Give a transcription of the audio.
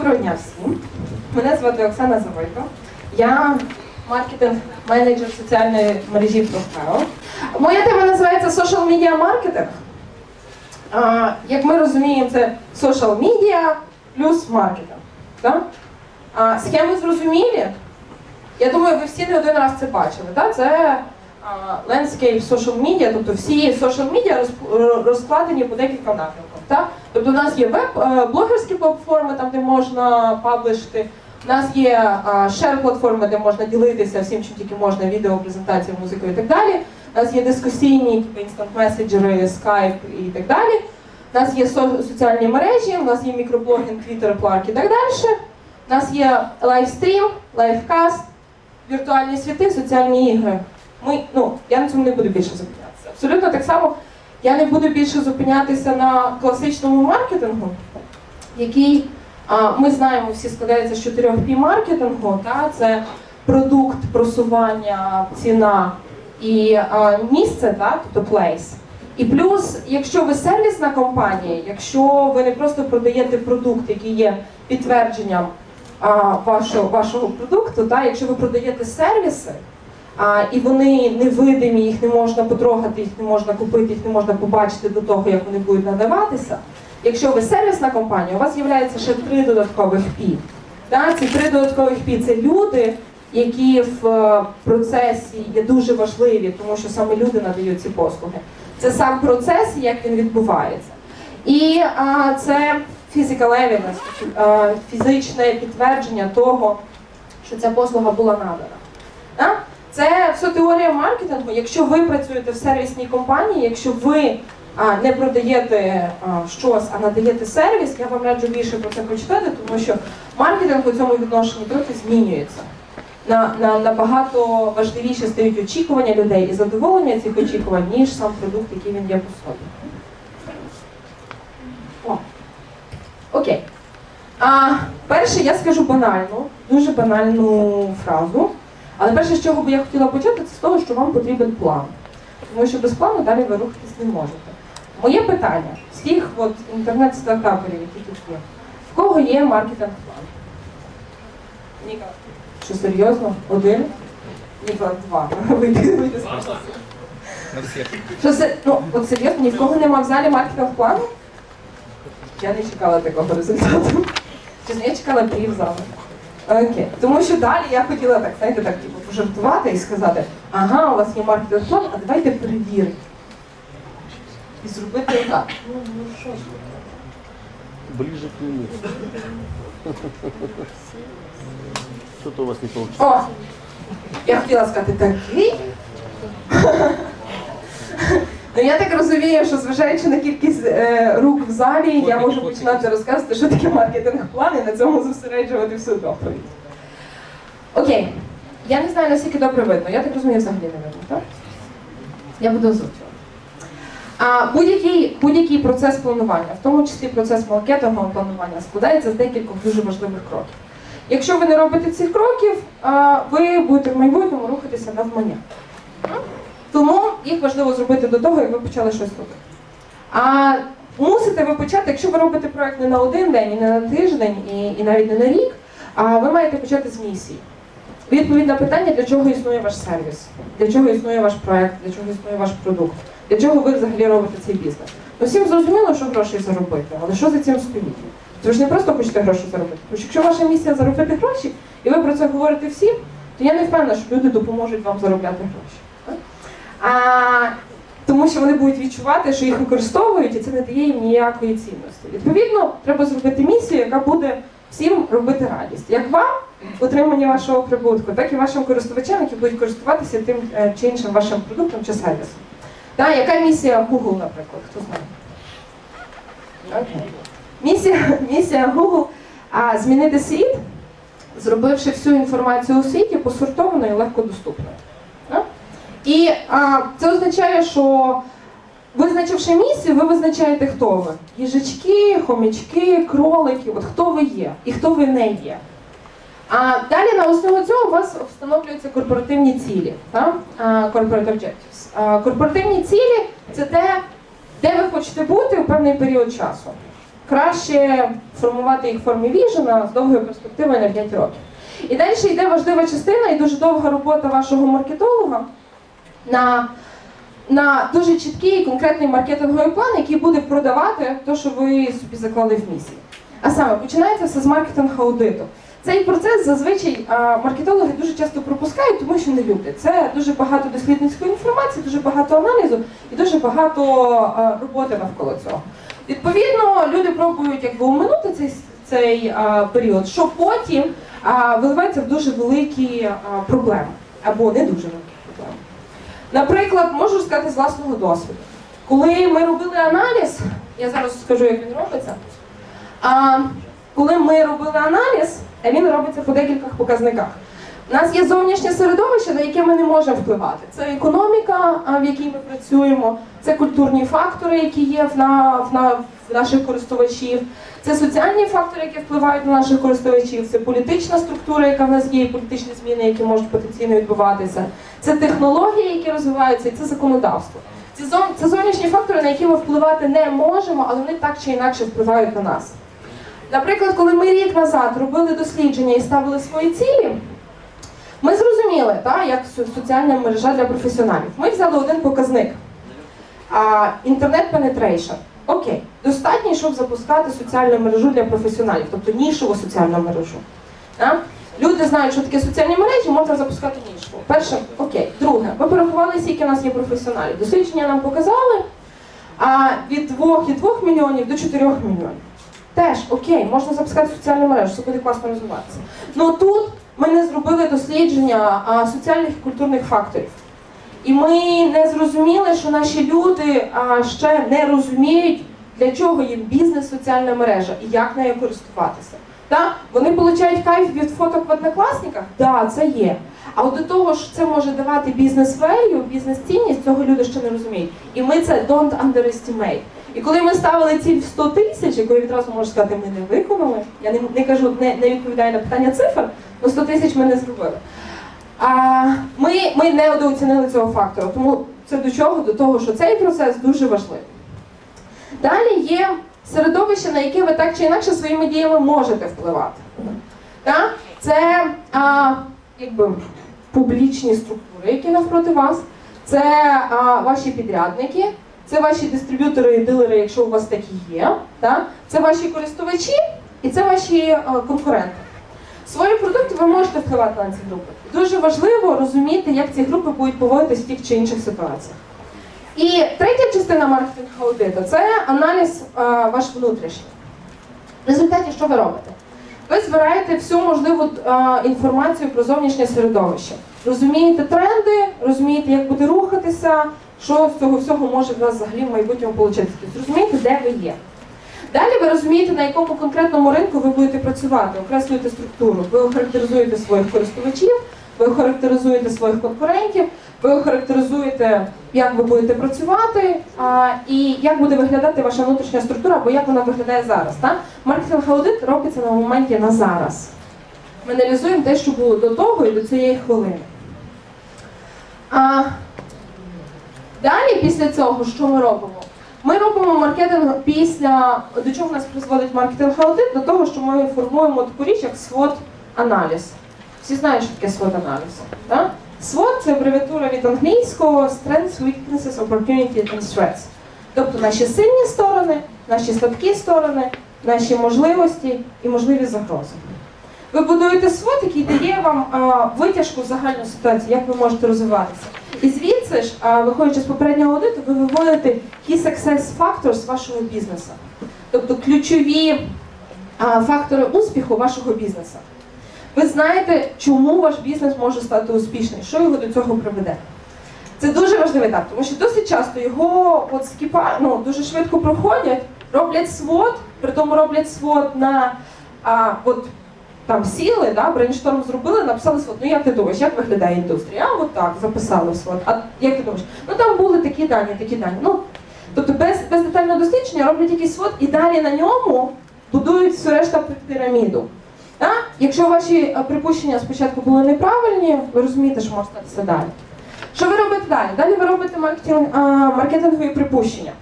Доброго дня всім. Мене звати Оксана Завойко. Я маркетинг-менеджер соціальної мережі Prospero. Моя тема називається Social Media Marketing. Як ми розуміємо, це social media плюс маркетинг. Да? А, Схеми зрозумілі. Я думаю, ви всі не один раз це бачили. Да? Це а, landscape social media, тобто всі social media розкладені по декілька напрямках. Так? Тобто у нас є веб, е, платформи, там де можна паблишити. У нас є шер платформи, де можна ділитися всім, чим тільки можна, відео, презентацію, музикою і так далі. У нас є дискусійні, типу інстант меседжери, скайп і так далі. У нас є со- соціальні мережі, у нас є мікроблогінг, твіттер, пларк і так далі. У нас є лайвстрім, лайвкаст, віртуальні світи, соціальні ігри. Ми, ну, я на цьому не буду більше зупинятися. Абсолютно так само я не буду більше зупинятися на класичному маркетингу, який а, ми знаємо, всі складається з чотирьох пі маркетингу. Та? Це продукт, просування, ціна і а, місце, та? тобто place. І плюс, якщо ви сервісна компанія, якщо ви не просто продаєте продукт, який є підтвердженням а, вашого, вашого продукту, та? якщо ви продаєте сервіси, і вони невидимі, їх не можна потрогати, їх не можна купити, їх не можна побачити до того, як вони будуть надаватися. Якщо ви сервісна компанія, у вас з'являється ще три додаткових пі. Да, ці три додаткових пі це люди, які в е, процесі є дуже важливі, тому що саме люди надають ці послуги. Це сам процес, як він відбувається. І а, це physical evidence, е, фізичне підтвердження того, що ця послуга була надана. Да? Це все теорія маркетингу. Якщо ви працюєте в сервісній компанії, якщо ви а, не продаєте а, щось, а надаєте сервіс, я вам раджу більше про це почитати, тому що маркетинг у цьому відношенні трохи змінюється. На, на, набагато важливіше стають очікування людей і задоволення цих очікувань, ніж сам продукт, який він є по собі. О. Окей. А, перше, я скажу банальну, дуже банальну фразу. Але перше, з чого би я хотіла почати, це з того, що вам потрібен план. Тому що без плану далі ви рухатись не можете. Моє питання всіх от інтернет-стартаперів, які тут є, в кого є маркетинг-план? Ніка. Що серйозно? Один? Ніка, два. Вийди, вийди з. Що ну, от серйозно, ні в кого нема в залі маркетинг-плану? Я не чекала такого результату. Чесно, я чекала пів залу. Окей. Тому що далі я хотіла так, знаєте, так типу, пожартувати і сказати, ага, у вас є маркетинг-план, а давайте перевіримо. І зробити так. Ну, ну що ж. Ближе к нему. Что-то у вас не получилось. О! Я хотіла сказати такий. Ну я так розумію, що зважаючи на кількість е, рук в залі, я можу починати розказувати, що таке маркетинг-план і на цьому зосереджувати всю доповідь. Окей. Я не знаю, наскільки добре видно. Я так розумію, взагалі не видно, так? Я буду озвучувати. А будь-який, будь-який процес планування, в тому числі процес маркетингового планування, складається з декількох дуже важливих кроків. Якщо ви не робите цих кроків, ви будете в майбутньому рухатися навмання. Їх важливо зробити до того, як ви почали щось робити. А мусите ви почати, якщо ви робите проект не на один день, і не на тиждень, і, і навіть не на рік, а ви маєте почати з місії. Відповідь на питання, для чого існує ваш сервіс, для чого існує ваш проект, для чого існує ваш продукт, для чого ви взагалі робите цей бізнес. Ну, всім зрозуміло, що грошей заробити, але що за цим стоїть? Ви ж не просто хочете гроші заробити. Тому що якщо ваша місія заробити гроші, і ви про це говорите всім, то я не впевнена, що люди допоможуть вам заробляти гроші. А, тому що вони будуть відчувати, що їх використовують, і це не дає їм ніякої цінності. Відповідно, треба зробити місію, яка буде всім робити радість. Як вам отримання вашого прибутку, так і вашим користувачам, які будуть користуватися тим е, чи іншим вашим продуктом чи сервісом. Так, яка місія Google, наприклад? Хто знає? Окей. Місія, місія Google а, змінити світ, зробивши всю інформацію у світі посортованою і легкодоступною. Так? І а, це означає, що визначивши місію, ви визначаєте, хто ви. Їжачки, хомячки, кролики, от хто ви є і хто ви не є. А далі на основі цього у вас встановлюються корпоративні цілі, так? Corporate. Корпоративні цілі це те, де ви хочете бути у певний період часу. краще формувати їх в формі віжена з довгою перспективою на 5 років. І далі йде важлива частина і дуже довга робота вашого маркетолога на, на дуже чіткий і конкретний маркетинговий план, який буде продавати те, що ви собі заклали в місії. А саме починається все з маркетинг-аудиту. Цей процес зазвичай маркетологи дуже часто пропускають, тому що не люблять. Це дуже багато дослідницької інформації, дуже багато аналізу і дуже багато роботи навколо цього. Відповідно, люди пробують якби оминути цей, цей період, що потім виливається в дуже великі проблеми або не дуже великі проблеми. Наприклад, можу сказати з власного досвіду. Коли ми робили аналіз, я зараз скажу, як він робиться. А, коли ми робили аналіз, він робиться по декількох показниках. У нас є зовнішнє середовище, на яке ми не можемо впливати. Це економіка, в якій ми працюємо, це культурні фактори, які є в, на, в, на, наших користувачів, це соціальні фактори, які впливають на наших користувачів, це політична структура, яка в нас є, і політичні зміни, які можуть потенційно відбуватися, це технології, які розвиваються, і це законодавство. Це, зов... це зовнішні фактори, на які ми впливати не можемо, але вони так чи інакше впливають на нас. Наприклад, коли ми рік назад робили дослідження і ставили свої цілі, ми зрозуміли, та, як соціальна мережа для професіоналів. Ми взяли один показник. Інтернет penetration. Окей, достатньо, щоб запускати соціальну мережу для професіоналів, тобто нішову соціальну мережу. Да? Люди знають, що таке соціальні мережі, можна запускати нішову. Перше, окей. Друге, ми порахували, скільки у нас є професіоналів. Дослідження нам показали а, від 2,2 мільйонів до 4 мільйонів. Теж окей, можна запускати соціальну мережу, все буде класно розвиватися. Ну тут ми не зробили дослідження а, соціальних і культурних факторів. І ми не зрозуміли, що наші люди ще не розуміють, для чого їм бізнес, соціальна мережа і як нею користуватися. Так? Вони отримують кайф від фоток в однокласниках? Так, да, це є. А от до того, що це може давати бізнес value, бізнес-цінність, цього люди ще не розуміють. І ми це don't underestimate. І коли ми ставили ціль в 100 тисяч, яку я відразу можу сказати, ми не виконали, я не, не кажу, не, не відповідаю на питання цифр, але 100 тисяч ми не зробили. А, ми, ми не недооцінили цього фактору. Тому це до чого? До того, що цей процес дуже важливий. Далі є середовище, на яке ви так чи інакше своїми діями можете впливати. Так? Це а, якби, публічні структури, які навпроти вас, це а, ваші підрядники, це ваші дистриб'ютори і дилери, якщо у вас такі є, так? це ваші користувачі і це ваші а, конкуренти. Свої продукти ви можете впливати на ці групи. Дуже важливо розуміти, як ці групи будуть поводитись в тих чи інших ситуаціях. І третя частина маркетинг аудиту це аналіз а, ваш внутрішній. В результаті що ви робите? Ви збираєте всю можливу а, інформацію про зовнішнє середовище. Розумієте тренди, розумієте, як буде рухатися, що з цього всього може в нас взагалі в майбутньому вийти. Тобто розумієте, де ви є. Далі ви розумієте, на якому конкретному ринку ви будете працювати, окреслюєте структуру, ви охарактеризуєте своїх користувачів, ви охарактеризуєте своїх конкурентів, ви охарактеризуєте, як ви будете працювати, а, і як буде виглядати ваша внутрішня структура, або як вона виглядає зараз. Так? Маркетинг-аудит робиться на моменті на зараз. Ми аналізуємо те, що було до того і до цієї хвилини. А, далі, після цього, що ми робимо? Ми робимо маркетинг після до чого нас призводить маркетинг аудит? До того, що ми формуємо таку річ, як swot аналіз. Всі знають, що таке swot аналіз. SWOT – це абревіатура від англійського Strengths, Weaknesses, Opportunities and Threats. Тобто наші сильні сторони, наші слабкі сторони, наші можливості і можливі загрози. Ви будуєте SWOT, який дає вам витяжку загальну ситуацію, як ви можете розвиватися. І звідси ж, виходячи з попереднього аудиту, ви виводите key success factors вашого бізнесу. Тобто ключові фактори успіху вашого бізнесу. Ви знаєте, чому ваш бізнес може стати успішним, що його до цього приведе. Це дуже важливий етап, тому що досить часто його от скіпа, ну, дуже швидко проходять, роблять свод, при тому роблять свод на а, от, там сіли, да, брейншторм зробили, написали свод. Ну як ти думаєш, як виглядає індустрія? А от так, записали свод. А як ти думаєш? Ну там були такі дані, такі дані. Ну, тобто без, без детального дослідження роблять якийсь свод і далі на ньому будують всю решта піраміду. Да? Якщо ваші е, припущення спочатку були неправильні, ви розумієте, що може статися далі. Що ви робите далі? Далі ви робите маркетингові припущення.